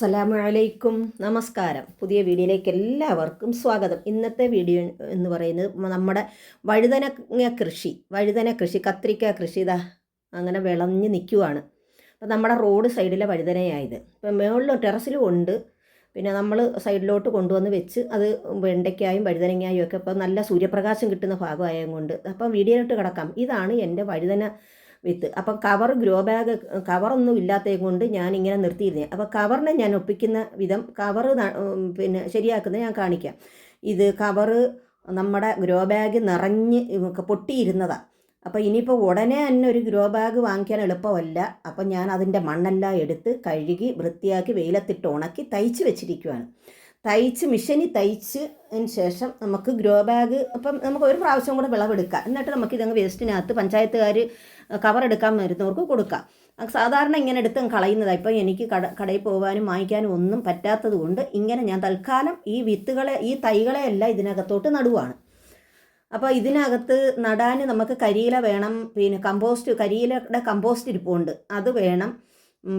അസ്സലാമു അലൈക്കും നമസ്കാരം. പുതിയ വീഡിയോയിലേക്ക് എല്ലാവർക്കും സ്വാഗതം. ഇന്നത്തെ വീഡിയോ എന്ന് പറയുന്നത് നമ്മുടെ വഴുതന കൃഷി. വഴുതന കൃഷി കത്രിക്ക കൃഷി ഇതാ അങ്ങനെ വിളഞ്ഞ് നിൽക്കുവാണ്. അപ്പം നമ്മുടെ റോഡ് സൈഡിലെ വഴുതനയായത്. ഇപ്പം മുകളിലും ടെറസിലും ഉണ്ട്. പിന്നെ നമ്മൾ സൈഡിലോട്ട് കൊണ്ടുവന്ന് വെച്ച് അത് വെണ്ടയ്ക്കായും വഴുതനങ്ങായും ഒക്കെ ഇപ്പം നല്ല സൂര്യപ്രകാശം കിട്ടുന്ന ഭാഗമായത് കൊണ്ട് അപ്പം വീഡിയോയിലോട്ട് കിടക്കാം. ഇതാണ് എന്റെ വഴുതന വിത്ത്. അപ്പം കവർ ഗ്രോ ബാഗ് കവറൊന്നും ഇല്ലാത്തത് കൊണ്ട് ഞാൻ ഇങ്ങനെ നിർത്തിയിരുന്നേ. അപ്പോൾ കവറിനെ ഞാൻ ഒപ്പിക്കുന്ന വിധം കവർ പിന്നെ ശരിയാക്കുന്നത് ഞാൻ കാണിക്കാം. ഇത് കവറ് നമ്മുടെ ഗ്രോ ബാഗ് നിറഞ്ഞ് പൊട്ടിയിരുന്നതാണ് അപ്പോൾ ഇനിയിപ്പോൾ ഉടനെ തന്നെ ഒരു ഗ്രോ ബാഗ് വാങ്ങിക്കാൻ എളുപ്പമല്ല. അപ്പം ഞാൻ അതിന്റെ മണ്ണെല്ലാം എടുത്ത് കഴുകി വൃത്തിയാക്കി വെയിലത്തിട്ട് ഉണക്കി തയ്ച്ച് വെച്ചിരിക്കുവാണ്. തയ്ച്ച് മിഷനിൽ തയ്ച്ചതിന് ശേഷം നമുക്ക് ഗ്രോ ബാഗ് അപ്പം നമുക്ക് ഒരു പ്രാവശ്യം കൂടെ വിളവെടുക്കാം. എന്നിട്ട് നമുക്കിതങ്ങ് വേസ്റ്റിനകത്ത് പഞ്ചായത്തുകാർ കവർ എടുക്കാൻ വരുന്നവർക്ക് കൊടുക്കാം. സാധാരണ ഇങ്ങനെ എടുത്ത് കളയുന്നതാണ് ഇപ്പം എനിക്ക് കട കടയിൽ പോകാനും വാങ്ങിക്കാനും ഒന്നും പറ്റാത്തത് കൊണ്ട് ഇങ്ങനെ ഞാൻ തൽക്കാലം ഈ വിത്തുകളെ ഈ തൈകളെ എല്ലാം ഇതിനകത്തോട്ട് നടുവാണ്. അപ്പോൾ ഇതിനകത്ത് നടാൻ നമുക്ക് കരിയില വേണം പിന്നെ കമ്പോസ്റ്റ് കരിയിലയുടെ കമ്പോസ്റ്റ് ഇരിപ്പുണ്ട്. അത് വേണം.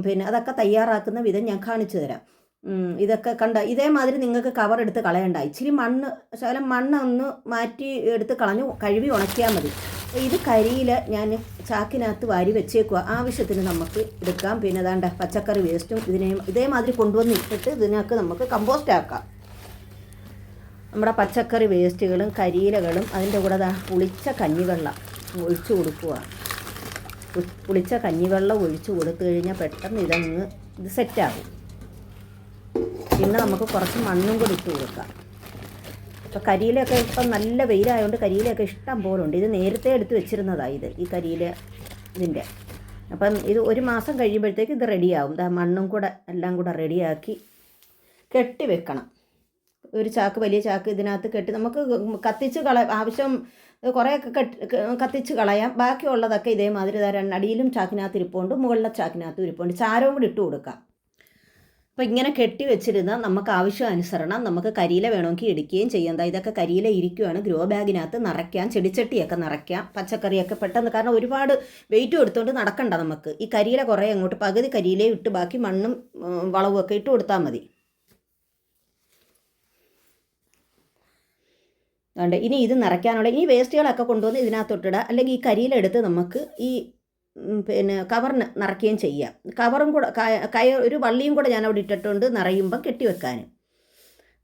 പിന്നെ അതൊക്കെ തയ്യാറാക്കുന്ന വിധം ഞാൻ കാണിച്ചു തരാം. ഇതൊക്കെ കണ്ട ഇതേമാതിരി നിങ്ങൾക്ക് കവർ എടുത്ത് കളയണ്ട. ഇച്ചിരി മണ്ണ് ശകലം മണ്ണ് ഒന്ന് മാറ്റി എടുത്ത് കളഞ്ഞു കഴുകി ഉണക്കിയാൽ മതി. ഇത് കരിയില ഞാൻ ചാക്കിനകത്ത് വാരി വെച്ചേക്കുക ആവശ്യത്തിന് നമുക്ക് എടുക്കാം. പിന്നെ അതാണ്ട പച്ചക്കറി വേസ്റ്റും ഇതിനെ ഇതേമാതിരി കൊണ്ടുവന്ന് ഇട്ടിട്ട് ഇതിനകത്ത് നമുക്ക് കമ്പോസ്റ്റ് ആക്കാം. നമ്മുടെ പച്ചക്കറി വേസ്റ്റുകളും കരിയിലകളും അതിന്റെ കൂടെ പുളിച്ച കഞ്ഞിവെള്ളം ഒഴിച്ചു കൊടുക്കുക പുളിച്ച കഞ്ഞിവെള്ളം ഒഴിച്ചു കൊടുത്തു കഴിഞ്ഞാൽ പെട്ടെന്ന് ഇതങ്ങ് ഇത് സെറ്റാകും പിന്നെ നമുക്ക് കുറച്ച് മണ്ണും കൂടി ഇട്ട് കൊടുക്കാം. അപ്പോൾ കരിയിലൊക്കെ ഇപ്പം നല്ല വെയിലായതുകൊണ്ട് കരിയിലൊക്കെ ഇഷ്ടം പോലെ ഉണ്ട് ഇത് നേരത്തെ എടുത്ത് വെച്ചിരുന്നതാണ് ഇത് ഈ കരിയില ഇതിന്റെ അപ്പം ഇത് ഒരു മാസം കഴിയുമ്പോഴത്തേക്ക് ഇത് റെഡിയാവും. മണ്ണും കൂടെ എല്ലാം കൂടെ റെഡിയാക്കി കെട്ടി വെക്കണം. ഒരു ചാക്ക് വലിയ ചാക്ക് ഇതിനകത്ത് കെട്ടി നമുക്ക് കത്തിച്ച് കള ആവശ്യം കുറേയൊക്കെ കെട്ടി കത്തിച്ച് കളയാം. ബാക്കിയുള്ളതൊക്കെ ഇതേമാതിരി തരാൻ അടിയിലും ചാക്കിനകത്ത് ഇരിപ്പുണ്ട് മുകളിലെ ചാക്കിനകത്തും ഇരിപ്പുണ്ട്. ചാരവും കൂടി ഇട്ട് കൊടുക്കാം. അപ്പോൾ ഇങ്ങനെ കെട്ടി വെച്ചിരുന്ന നമുക്ക് ആവശ്യാനുസരണം നമുക്ക് കരിയില വേണമെങ്കിൽ ഇടിക്കുകയും ചെയ്യാം. ഇതൊക്കെ കരിയില ഇരിക്കുകയാണ് ഗ്രോ ബാഗിനകത്ത് നിറയ്ക്കാം. ചെടിച്ചട്ടിയൊക്കെ നിറയ്ക്കാം. പച്ചക്കറിയൊക്കെ പെട്ടെന്ന് കാരണം ഒരുപാട് വെയിറ്റ് കൊടുത്തുകൊണ്ട് നടക്കണ്ട നമുക്ക്. ഈ കരിയില കുറേ അങ്ങോട്ട് പകുതി കരിയിലേ ഇട്ട് ബാക്കി മണ്ണും വളവും ഒക്കെ ഇട്ട് കൊടുത്താൽ മതി. അതുകൊണ്ട് ഇനി ഇത് നിറയ്ക്കാനുള്ള ഈ വേസ്റ്റുകളൊക്കെ കൊണ്ടുവന്ന് ഇതിനകത്തൊട്ടിടുക അല്ലെങ്കിൽ ഈ കരിയിലെടുത്ത് നമുക്ക് ഈ പിന്നെ കവറിന് നിറയ്ക്കുകയും ചെയ്യാം. കവറും കൂടെ കയ ഒരു വള്ളിയും കൂടെ ഞാൻ അവിടെ ഇട്ടിട്ടുണ്ട് നിറയുമ്പം കെട്ടിവെക്കാൻ.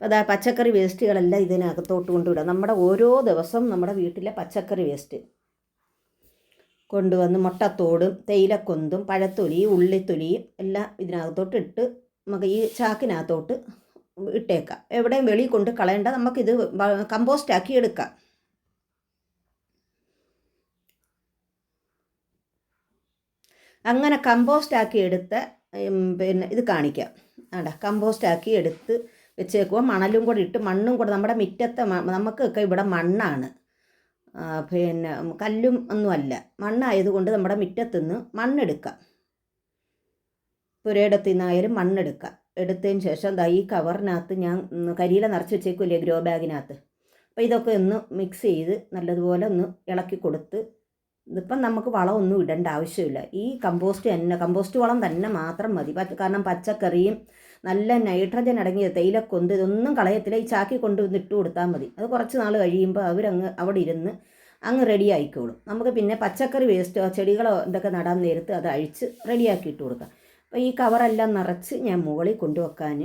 അതാ പച്ചക്കറി വേസ്റ്റുകളെല്ലാം ഇതിനകത്തോട്ട് കൊണ്ടുവിടാം നമ്മുടെ ഓരോ ദിവസം നമ്മുടെ വീട്ടിലെ പച്ചക്കറി വേസ്റ്റ്. കൊണ്ടുവന്ന് മുട്ടത്തോടും തേയിലക്കൊന്തും പഴത്തൊലിയും ഉള്ളിത്തൊലിയും എല്ലാം ഇതിനകത്തോട്ട് ഇട്ട് നമുക്ക് ഈ ചാക്കിനകത്തോട്ട് ഇട്ടേക്കാം. എവിടെയും വെളിയിൽ കൊണ്ട് കളയേണ്ട നമുക്കിത് കമ്പോസ്റ്റാക്കി എടുക്കാം. അങ്ങനെ കമ്പോസ്റ്റ് ആക്കി എടുത്ത പിന്നെ ഇത് കാണിക്കാം. ആണ്ട കമ്പോസ്റ്റ് ആക്കി എടുത്ത് വെച്ചേക്കുക മണലും കൂടെ ഇട്ട് മണ്ണും കൂടെ നമ്മുടെ മുറ്റത്തെ നമുക്കൊക്കെ ഇവിടെ മണ്ണാണ്. പിന്നെ കല്ലും ഒന്നുമല്ല മണ്ണായതുകൊണ്ട് നമ്മുടെ മുറ്റത്തുനിന്ന് മണ്ണെടുക്കാം. പുരയിടത്തിൽ നിന്നായാലും മണ്ണെടുക്കാം. എടുത്തതിന് ശേഷം ദാ ഈ കവറിനകത്ത് ഞാൻ കരിയില നിറച്ച് വെച്ചേക്കില്ലേ ഗ്രോ ബാഗിനകത്ത്. അപ്പോൾ ഇതൊക്കെ ഒന്ന് മിക്സ് ചെയ്ത് നല്ലതുപോലെ ഒന്ന് ഇളക്കി കൊടുത്ത് ഇതിപ്പം നമുക്ക് വളമൊന്നും ഇടേണ്ട ആവശ്യമില്ല. ഈ കമ്പോസ്റ്റ് തന്നെ കമ്പോസ്റ്റ് വളം തന്നെ മാത്രം മതി. കാരണം പച്ചക്കറിയും നല്ല നൈട്രജൻ അടങ്ങിയ തേയിലക്കൊന്ത് ഇതൊന്നും കളയത്തില്ല. ഈ ചാക്കി കൊണ്ട് ഇട്ട് കൊടുത്താൽ മതി. അത് കുറച്ച് നാൾ കഴിയുമ്പോൾ അവരങ്ങ് അവിടെ ഇരുന്ന് അങ്ങ് റെഡി ആയിക്കോളും. നമുക്ക് പിന്നെ പച്ചക്കറി വേസ്റ്റോ ചെടികളോ എന്തൊക്കെ നടാൻ നേരത്ത് അത് അഴിച്ച് റെഡിയാക്കി ഇട്ട് കൊടുക്കാം. അപ്പോൾ ഈ കവറെല്ലാം നിറച്ച് ഞാൻ മുകളിൽ കൊണ്ടുവെക്കാൻ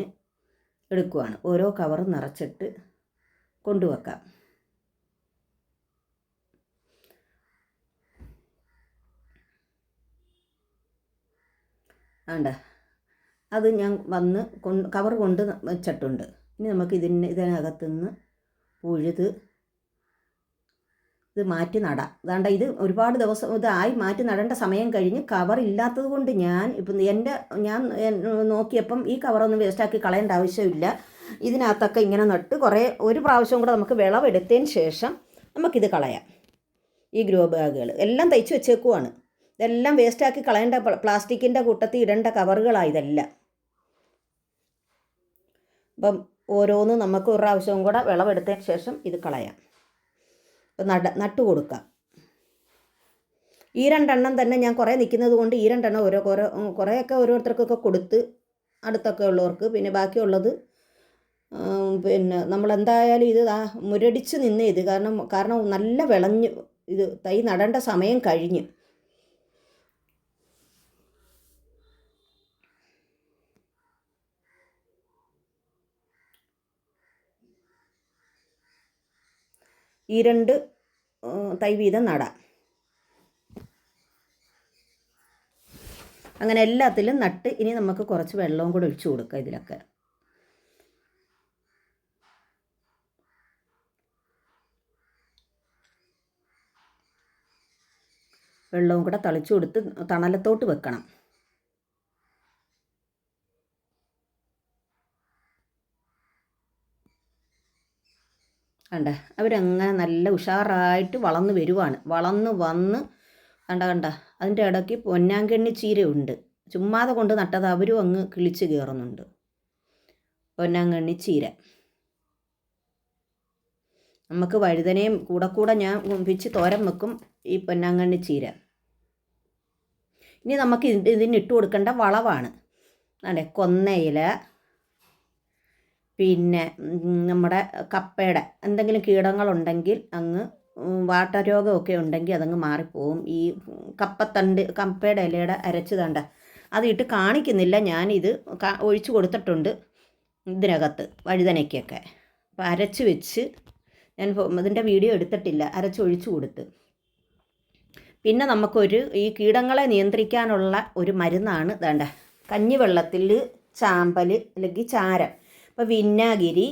എടുക്കുവാണ്. ഓരോ കവറും നിറച്ചിട്ട് കൊണ്ടുവെക്കാം. വേണ്ട അത് ഞാൻ വന്ന് കൊണ്ട് കവർ കൊണ്ട് വെച്ചിട്ടുണ്ട്. ഇനി നമുക്ക് ഇതിന് ഇതിനകത്തുനിന്ന് ഉഴുത് ഇത് മാറ്റി നടാം. അതാണ്ട് ഇത് ഒരുപാട് ദിവസം ഇതായി മാറ്റി നടേണ്ട സമയം കഴിഞ്ഞ് കവർ ഇല്ലാത്തത് കൊണ്ട് ഞാൻ ഇപ്പം എന്റെ ഞാൻ നോക്കിയപ്പം ഈ കവറൊന്നും വേസ്റ്റാക്കി കളയേണ്ട ആവശ്യമില്ല. ഇതിനകത്തൊക്കെ ഇങ്ങനെ നട്ട് കുറേ ഒരു പ്രാവശ്യം കൂടെ നമുക്ക് വിളവെടുത്തതിന് ശേഷം നമുക്കിത് കളയാം. ഈ ഗ്രോ ബാഗുകൾ എല്ലാം തയ്ച്ച് വെച്ചേക്കുവാണ്. ഇതെല്ലാം വേസ്റ്റാക്കി കളയേണ്ട പ്ലാസ്റ്റിക്കിന്റെ കൂട്ടത്തിൽ ഇടേണ്ട കവറുകളാണ് ഇതെല്ലാം. അപ്പം ഓരോന്ന് നമുക്ക് ഒരു പ്രാവശ്യവും കൂടെ വിളവെടുത്തതിന് ശേഷം ഇത് കളയാം. നട നട്ടു കൊടുക്കാം. ഈ രണ്ടെണ്ണം തന്നെ ഞാൻ കുറേ നിൽക്കുന്നത് കൊണ്ട് ഈ രണ്ടെണ്ണം ഓരോ കുറേ കുറേയൊക്കെ ഓരോരുത്തർക്കൊക്കെ കൊടുത്ത് അടുത്തൊക്കെ ഉള്ളവർക്ക് പിന്നെ ബാക്കിയുള്ളത് പിന്നെ നമ്മൾ എന്തായാലും ഇത് മുരടിച്ച് നിന്ന് ഇത്. കാരണം കാരണം നല്ല വിളഞ്ഞ് ഇത് തൈ നടേണ്ട സമയം കഴിഞ്ഞ്. ഈ രണ്ട് തൈ വീതം നടാം. അങ്ങനെ എല്ലാത്തിലും നട്ട് ഇനി നമുക്ക് കുറച്ച് വെള്ളവും കൂടെ ഒഴിച്ചു കൊടുക്കാം ഇതിലൊക്കെ. വെള്ളവും കൂടെ തളിച്ചു കൊടുത്ത് തണലത്തോട്ട് വെക്കണം. കണ്ട? അവരങ്ങനെ നല്ല ഉഷാറായിട്ട് വളർന്ന് വരുവാണ്. വളർന്ന് വന്ന് കണ്ട കണ്ട? അതിന്റെ ഇടയ്ക്ക് പൊന്നാങ്കണ്ണി ചീരയുണ്ട്. ചുമ്മാതെ കൊണ്ട് നട്ടത് അവരും അങ്ങ് കിളിച്ച് കയറുന്നുണ്ട്. പൊന്നാങ്കണ്ണി ചീര. നമുക്ക് വഴുതനയും കൂടെ കൂടെ ഞാൻ പിച്ച് തോരൻ വെക്കും ഈ പൊന്നാങ്കണ്ണി ചീര. ഇനി നമുക്ക് ഇത് ഇതിന് ഇട്ട് കൊടുക്കേണ്ട വളവാണ്. അതെ കൊന്നയില പിന്നെ നമ്മുടെ കപ്പയുടെ എന്തെങ്കിലും കീടങ്ങളുണ്ടെങ്കിൽ അങ്ങ് വാട്ടരോഗമൊക്കെ ഉണ്ടെങ്കിൽ അതങ്ങ് മാറിപ്പോവും. ഈ കപ്പത്തണ്ട് കപ്പയുടെ ഇലയുടെ അരച്ച് തണ്ട അതിട്ട് കാണിക്കുന്നില്ല. ഞാനിത് ഒഴിച്ചു കൊടുത്തിട്ടുണ്ട് ഇതിനകത്ത് വഴുതനയ്ക്കൊക്കെ. അപ്പോൾ അരച്ച് വെച്ച് ഞാൻ അതിന്റെ വീഡിയോ എടുത്തിട്ടില്ല. അരച്ചൊഴിച്ചു കൊടുത്ത്. പിന്നെ നമുക്കൊരു ഈ കീടങ്ങളെ നിയന്ത്രിക്കാനുള്ള ഒരു മരുന്നാണ് വേണ്ട കഞ്ഞിവെള്ളത്തിൽ ചാമ്പൽ അല്ലെങ്കിൽ ചാരം. അപ്പോൾ വിന്നാഗിരി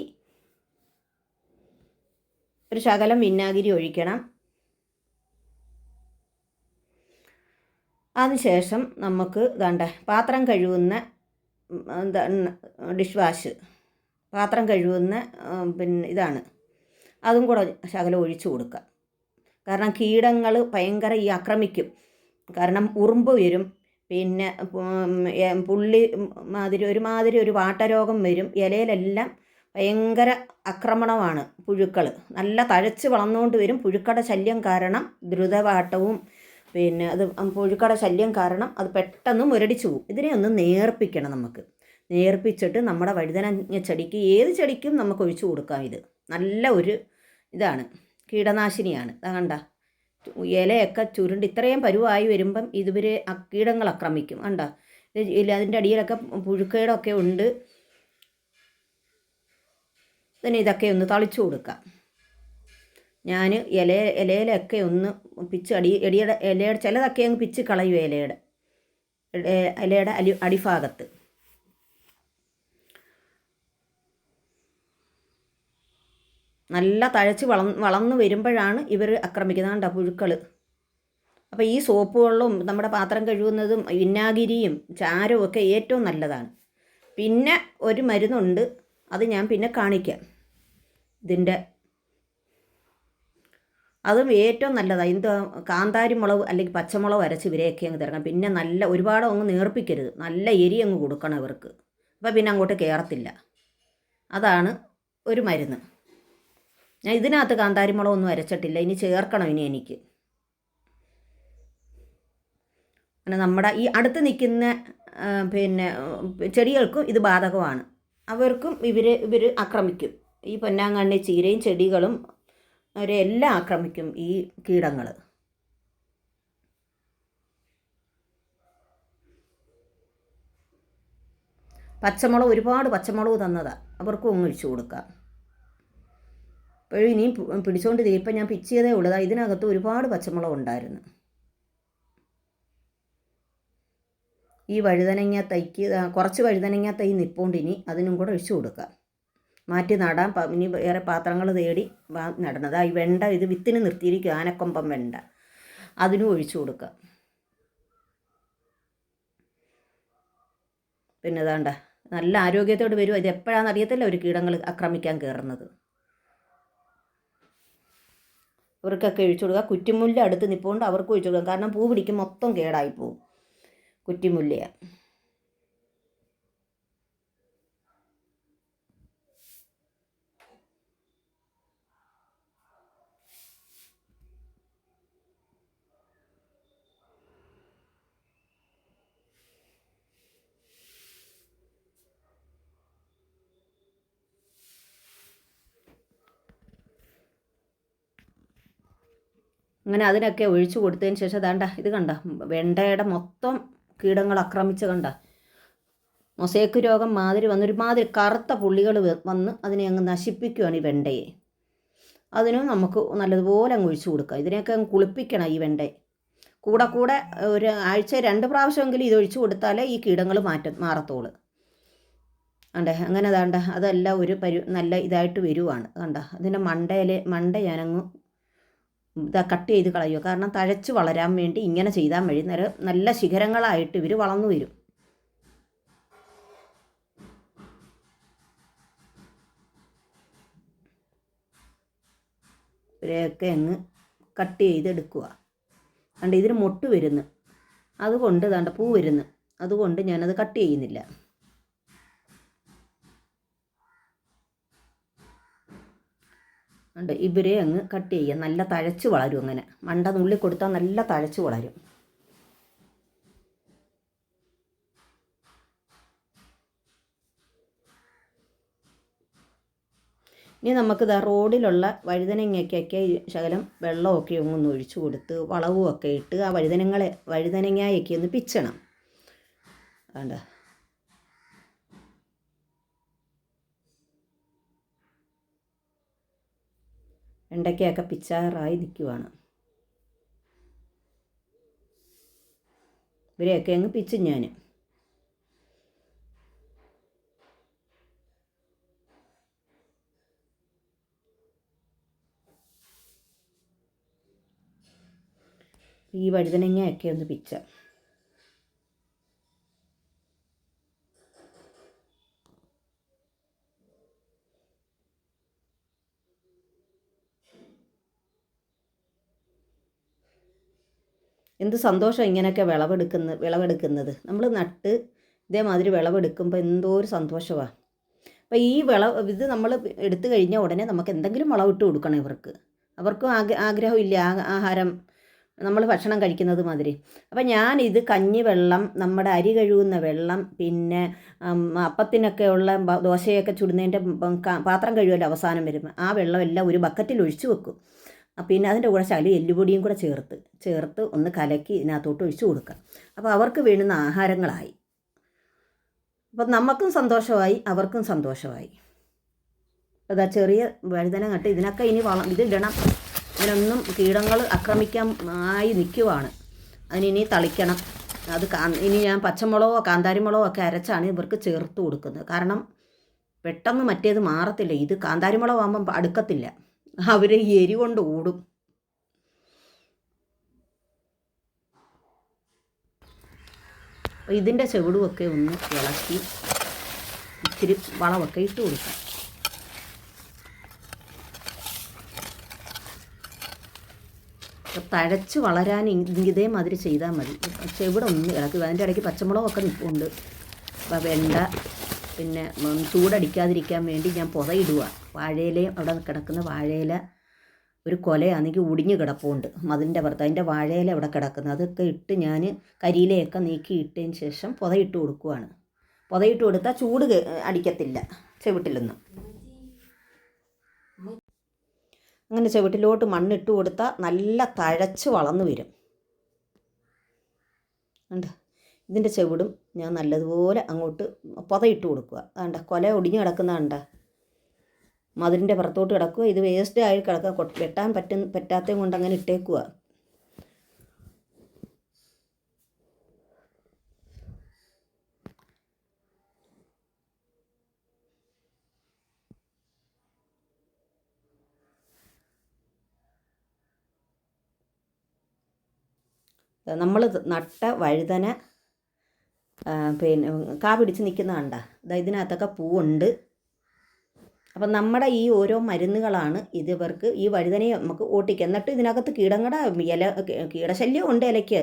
ഒരു ശകലം വിന്നാഗിരി ഒഴിക്കണം. അതിനുശേഷം നമുക്ക് ഇതാണ്ട് പാത്രം കഴുകുന്ന ഡിഷ് വാഷ്. പാത്രം കഴുകുന്ന പിന്നെ ഇതാണ്. അതും കൂടെ ശകലം ഒഴിച്ചു കൊടുക്കുക. കാരണം കീടങ്ങൾ ഭയങ്കര ഈ ആക്രമിക്കും. കാരണം ഉറുമ്പ് വരും. പിന്നെ പുള്ളി മാതിരി ഒരുമാതിരി ഒരു വാട്ടരോഗം വരും. ഇലയിലെല്ലാം ഭയങ്കര ആക്രമണമാണ് പുഴുക്കൾ നല്ല തഴച്ച് വളർന്നുകൊണ്ട് വരും. പുഴുക്കളുടെ ശല്യം കാരണം ദ്രുതവാട്ടവും പിന്നെ അത് പുഴുക്കളുടെ ശല്യം കാരണം അത് പെട്ടെന്ന് മുരടിച്ചു പോകും. ഇതിനെ ഒന്ന് നേർപ്പിക്കണം നമുക്ക്. നേർപ്പിച്ചിട്ട് നമ്മുടെ വഴുതന ചെടിക്ക് ഏത് ചെടിക്കും നമുക്ക് ഒഴിച്ചു കൊടുക്കാം ഇത്. നല്ല ഒരു ഇതാണ്. കീടനാശിനിയാണ്. അതാണ്ടാ ഇലയൊക്കെ ചുരുണ്ട്. ഇത്രയും പരുവായി വരുമ്പം ഇതുവരെ കീടങ്ങൾ ആക്രമിക്കും. കണ്ടോ? അതിന്റെ അടിയിലൊക്കെ പുഴുക്കേടൊക്കെ ഉണ്ട്. പിന്നെ ഇതൊക്കെ ഒന്ന് തളിച്ചു കൊടുക്കാം. ഞാൻ ഇല ഇലയിലൊക്കെ ഒന്ന് പിച്ച് അടി എടിയുടെ ഇലയുടെ ചിലതൊക്കെ അങ്ങ് പിച്ച് കളയും ഇലയുടെ. ഇല- ഇലയുടെ അടി അടിഭാഗത്ത്. നല്ല തഴച്ച് വള വളർന്നു വരുമ്പോഴാണ് ഇവർ ആക്രമിക്കുന്നത്. പുഴുക്കൾ അപ്പോൾ ഈ സോപ്പ് വെള്ളവും നമ്മുടെ പാത്രം കഴുകുന്നതും വിന്നാഗിരിയും ചാരവും ഒക്കെ ഏറ്റവും നല്ലതാണ്. പിന്നെ ഒരു മരുന്നുണ്ട്. അത് ഞാൻ പിന്നെ കാണിക്കാം. ഇതിന്റെ അതും ഏറ്റവും നല്ലതാണ് എന്ത് കാന്താരി മുളക് അല്ലെങ്കിൽ പച്ചമുളക് അരച്ച് ഇവരെയൊക്കെ അങ്ങ് തരണം പിന്നെ നല്ല ഒരുപാട് അങ്ങ് നേർപ്പിക്കരുത്. നല്ല എരി അങ്ങ് കൊടുക്കണം ഇവർക്ക്. അപ്പോൾ പിന്നെ അങ്ങോട്ട് കയറത്തില്ല അതാണ് ഒരു മരുന്ന്. ഞാൻ ഇതിനകത്ത് കാന്താരി മുളകൊന്നും അരച്ചിട്ടില്ല. ഇനി ചേർക്കണം ഇനി എനിക്ക്. അങ്ങനെ നമ്മുടെ ഈ അടുത്ത് നിൽക്കുന്ന പിന്നെ ചെടികൾക്കും ഇത് ബാധകമാണ്. അവർക്കും ഇവർ ഇവർ ആക്രമിക്കും. ഈ പൊന്നാങ്കണ്ണി ചീരയും ചെടികളും അവരെ എല്ലാം ആക്രമിക്കും ഈ കീടങ്ങൾ പച്ചമുളക് ഒരുപാട് പച്ചമുളക് തന്നതാണ് അവർക്കും ഒഴിച്ചു കൊടുക്കാം. അപ്പോഴും ഇനിയും പിടിച്ചുകൊണ്ട് ഇപ്പം ഞാൻ പിച്ചിയതേ ഉള്ളൂ. ദാ ഇതിനകത്ത് ഒരുപാട് പച്ചമുളക് ഉണ്ടായിരുന്നു. ഈ വഴുതനങ്ങ തൈക്ക് കുറച്ച് വഴുതനങ്ങ തൈ നിപ്പോണ്ട് ഇനി അതിനും കൂടെ ഒഴിച്ചു കൊടുക്കാം മാറ്റി നടാൻ ഇനി വേറെ പാത്രങ്ങൾ തേടി നടണത് ഈ വെണ്ട ഇത് വിത്തിന് നിർത്തിയിരിക്കും ആനക്കൊമ്പം വെണ്ട. അതിനും ഒഴിച്ചു കൊടുക്കുക. പിന്നെ ഇതാണ്ട. നല്ല ആരോഗ്യത്തോട് വരും. ഇത് എപ്പോഴാണെന്ന് അറിയത്തില്ല ഒരു കീടങ്ങൾ ആക്രമിക്കാൻ കയറുന്നത്. അവർക്കൊക്കെ ഒഴിച്ചു കൊടുക്കുക. കുറ്റിമുല്ല അടുത്ത് നിൽപ്പുണ്ട് അവർക്ക് ഒഴിച്ചു കൊടുക്കാം. കാരണം പൂ പിടിക്കും മൊത്തം കേടായി പോവും. കുറ്റിമുല്ലയാണ് അങ്ങനെ അതിനൊക്കെ ഒഴിച്ചു കൊടുത്തതിന് ശേഷം അതാണ്ട ഇത് കണ്ട വെണ്ടയുടെ മൊത്തം കീടങ്ങൾ ആക്രമിച്ച് കണ്ട. മൊസേക്ക് രോഗം മാതിരി വന്നൊരുമാതിരി കറുത്ത പുള്ളികൾ വന്ന് അതിനെ അങ്ങ് നശിപ്പിക്കുകയാണ് ഈ വെണ്ടയെ. അതിനും നമുക്ക് നല്ലതുപോലെ അങ്ങ് ഒഴിച്ചു കൊടുക്കാം. ഇതിനെയൊക്കെ അങ്ങ് കുളിപ്പിക്കണം ഈ വെണ്ടയെ. കൂടെ കൂടെ ഒരു ആഴ്ച രണ്ട് പ്രാവശ്യമെങ്കിലും ഇത് ഒഴിച്ചു കൊടുത്താലേ ഈ കീടങ്ങൾ മാറ്റ മാറത്തോളൂ അണ്ടേ അങ്ങനെ അതാണ്ട അതെല്ലാം ഒരു പരു നല്ല ഇതായിട്ട് വരുവാണ്. കണ്ട അതിന്റെ മണ്ടയിൽ മണ്ട ഞാനങ്ങ് ഇതാ കട്ട് ചെയ്ത് കളയുക. കാരണം തഴച്ച് വളരാൻ വേണ്ടി ഇങ്ങനെ ചെയ്താൽ മതി. നേരം നല്ല ശിഖരങ്ങളായിട്ട് ഇവർ വളർന്നു വരും. ഇവരെയൊക്കെ അങ്ങ് കട്ട് ചെയ്തെടുക്കുക. കണ്ട് ഇതിന് മൊട്ട് വരുന്നു. അതുകൊണ്ട് ദാണ്ട പൂ വരുന്നു. അതുകൊണ്ട് ഞാനത് കട്ട് ചെയ്യുന്നില്ല. ഉണ്ട്. ഇവരെ അങ്ങ് കട്ട് ചെയ്യുക. നല്ല തഴച്ച് വളരും അങ്ങനെ. മണ്ട നുള്ളി കൊടുത്താൽ നല്ല തഴച്ച് വളരും. ഇനി നമുക്ക് ഇതാ റോഡിലുള്ള വഴുതനങ്ങയ്ക്കൊക്കെ ശകലം വെള്ളമൊക്കെ ഒന്ന് ഒഴിച്ചു കൊടുത്ത് വളവും ഒക്കെ ഇട്ട് ആ വഴുതനങ്ങളെ വഴുതനങ്ങയൊക്കെ ഒന്ന് പിച്ചണം. വേണ്ട വെണ്ടയ്ക്കയൊക്കെ പിച്ചാറായി നിൽക്കുവാണ് ഇവരെയൊക്കെ അങ്ങ് പിച്ചു ഞാൻ ഈ വഴുതനങ്ങയൊക്കെ ഒന്ന് പിച്ച. എന്ത് സന്തോഷം ഇങ്ങനെയൊക്കെ വിളവെടുക്കുന്ന വിളവെടുക്കുന്നത്. നമ്മൾ നട്ട് ഇതേമാതിരി വിളവെടുക്കുമ്പോൾ എന്തോ ഒരു സന്തോഷമാണ് അപ്പോൾ ഈ വിള ഇത് നമ്മൾ എടുത്തു കഴിഞ്ഞ ഉടനെ നമുക്ക് എന്തെങ്കിലും വിളവിട്ട് കൊടുക്കണം ഇവർക്ക്. അവർക്കും ആഗ്ര ആഗ്രഹമില്ല ആഹാരം നമ്മൾ ഭക്ഷണം കഴിക്കുന്നത് മാതിരി. അപ്പം ഞാൻ ഇത് കഞ്ഞി വെള്ളം നമ്മുടെ അരി കഴുകുന്ന വെള്ളം പിന്നെ അപ്പത്തിനൊക്കെ ഉള്ള ദോശയൊക്കെ ചുടുന്നതിന്റെ പാത്രം കഴുകൽ അവസാനം വരുമ്പോൾ ആ വെള്ളം എല്ലാം ഒരു ബക്കറ്റിൽ ഒഴിച്ചു വെക്കും. പിന്നെ അതിന്റെ കൂടെ ശകലം എല്ലുപൊടിയും കൂടെ ചേർത്ത് ചേർത്ത് ഒന്ന് കലക്കി ഇതിനകത്തോട്ട് ഒഴിച്ചു കൊടുക്കുക. അപ്പോൾ അവർക്ക് വേണ്ടുന്ന ആഹാരങ്ങളായി. അപ്പം നമുക്കും സന്തോഷമായി അവർക്കും സന്തോഷമായി. അതാ ചെറിയ വഴുതന നട്ട് ഇതിനൊക്കെ ഇനി വളം ഇതിടണം. ഇതിനൊന്നും കീടങ്ങൾ ആക്രമിക്കാൻ ആയി നിൽക്കുവാണ് അതിനി തളിക്കണം. അത് ഇനി ഞാൻ പച്ചമുളകോ കാന്താരിമുളകോ ഒക്കെ അരച്ചാണ് ഇവർക്ക് ചേർത്ത് കൊടുക്കുന്നത്. കാരണം പെട്ടെന്ന് മറ്റേത് മാറത്തില്ല. ഇത് കാന്താരിമുളകാകുമ്പം അടുക്കത്തില്ല. അവർ എരി കൊണ്ട് ഓടും. ഇതിന്റെ ചെവിടുമൊക്കെ ഒന്ന് ഇളക്കി ഇത്തിരി വളമൊക്കെ ഇട്ട് കൊടുക്കാം. തഴച്ച് വളരാൻ ഇതേമാതിരി ചെയ്താൽ മതി. ചെവിടെ ഒന്ന് ഇളക്കി അതിന്റെ ഇടയ്ക്ക് പച്ചമുളകൊക്കെ ഉണ്ട്. വെണ്ട പിന്നെ ചൂടടിക്കാതിരിക്കാൻ വേണ്ടി ഞാൻ പുതയിടുക വാഴയിലയും അവിടെ കിടക്കുന്ന വാഴയില ഒരു കൊലയാണെങ്കിൽ ഒടിഞ്ഞ് കിടപ്പുണ്ട്. മതിന്റെ പുറത്ത് അതിന്റെ വാഴയില അവിടെ കിടക്കുന്നത്. അതൊക്കെ ഇട്ട് ഞാൻ കരിയിലയൊക്കെ നീക്കി ഇട്ടതിന് ശേഷം പുതയിട്ട് കൊടുക്കുവാണ്. പുതയിട്ട് കൊടുത്താൽ ചൂട് അടിക്കത്തില്ല ചെവിട്ടിലൊന്നും. അങ്ങനെ ചുവട്ടിലോട്ട് മണ്ണിട്ട് കൊടുത്താൽ നല്ല തഴച്ച് വളർന്നു വരും. ഉണ്ട് ഇതിന്റെ ചെവിടും ഞാൻ നല്ലതുപോലെ അങ്ങോട്ട് പൊതയിട്ട് കൊടുക്കുക. അതുകൊണ്ട് കൊല ഒടിഞ്ഞ് കിടക്കുന്നതുണ്ട മതിലിന്റെ പുറത്തോട്ട് കിടക്കുക. ഇത് വേസ്റ്റ് ആയി കിടക്കുക. വെട്ടാൻ പറ്റുന്ന പറ്റാത്തതും കൊണ്ട് അങ്ങനെ ഇട്ടേക്കുക. നമ്മൾ നട്ട വഴുതന പിന്നെ കാ പിടിച്ച് നിൽക്കുന്ന കണ്ട? അതായത് ഇതിനകത്തൊക്കെ പൂവുണ്ട്. അപ്പം നമ്മുടെ ഈ ഓരോ മരുന്നുകളാണ് ഇതിവർക്ക് ഈ വഴുതനെ നമുക്ക് ഓട്ടിക്കുക. എന്നിട്ട് ഇതിനകത്ത് കീടങ്ങളുടെ ഇല കീടശല്യം ഉണ്ട് ഇലയ്ക്ക്.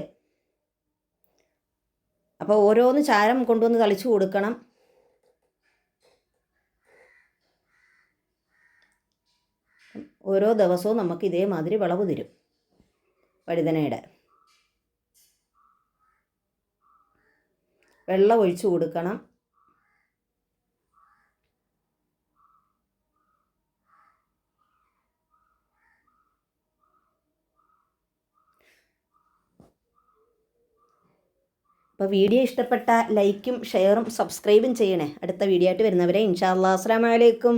അപ്പോൾ ഓരോന്ന് ചാരം കൊണ്ടുവന്ന് തളിച്ചു കൊടുക്കണം. ഓരോ ദിവസവും നമുക്ക് ഇതേമാതിരി വിളവ് തരും വഴുതനയുടെ. വെള്ളം ഒഴിച്ചു കൊടുക്കണം. അപ്പോൾ വീഡിയോ ഇഷ്ടപ്പെട്ട ലൈക്കും ഷെയറും സബ്സ്ക്രൈബും ചെയ്യണേ. അടുത്ത വീഡിയോ ആയിട്ട് വരുന്നവരെ ഇൻഷാ അള്ളാഹ് അസ്സാം വലൈക്കും